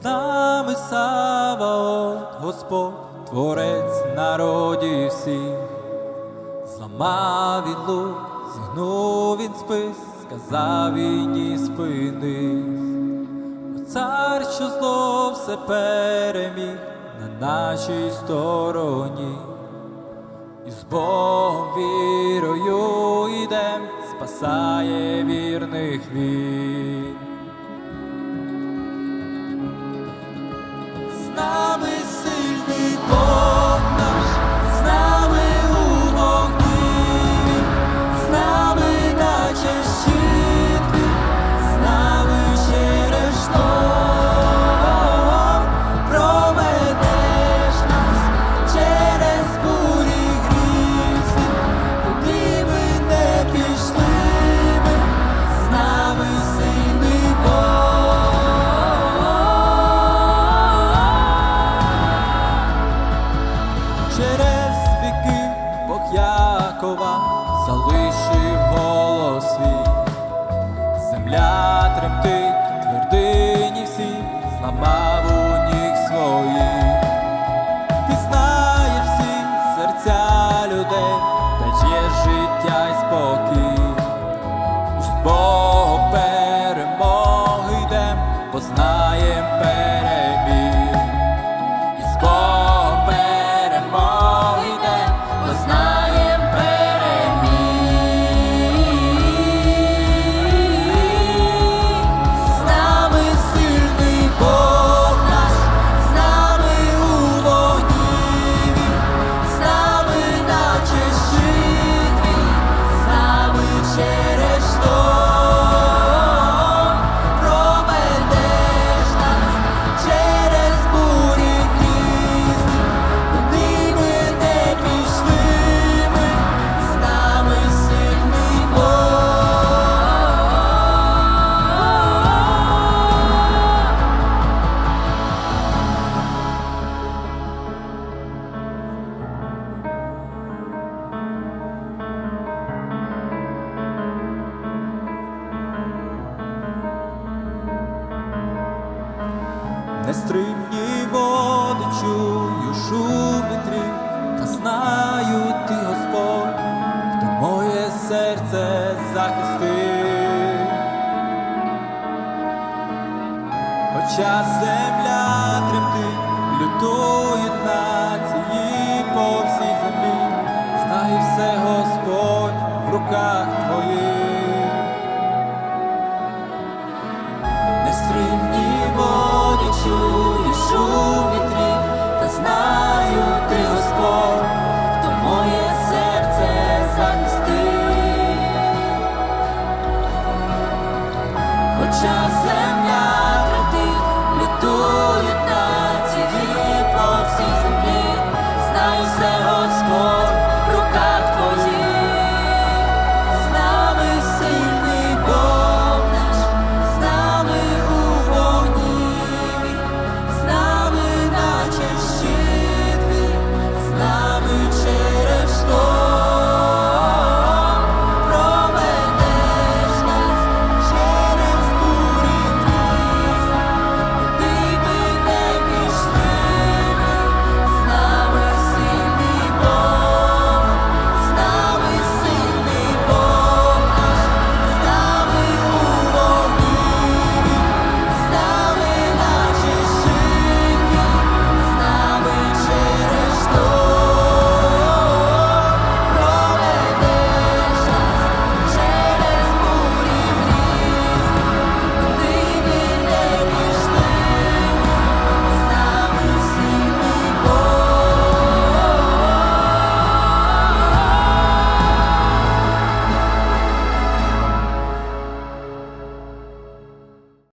З нами Саваот, Господь, Творець народів всіх, зламав він лук, зігнув він спис, сказав війні цар, що зло все переміг на нашій стороні. І з Богом вірою йдем, спасає вірних він. Через віки Бог Якова залишив голос свій. Земля тремтить, твердині всі, зламав у ніг своїх. Ти знаєш всі серця людей, дає життя й спокій. З Богом перемоги йдем, познаєм переміг. Нестримні води чую шум та знаю ти, Господь, хто моє серце захистив. Хоча земля just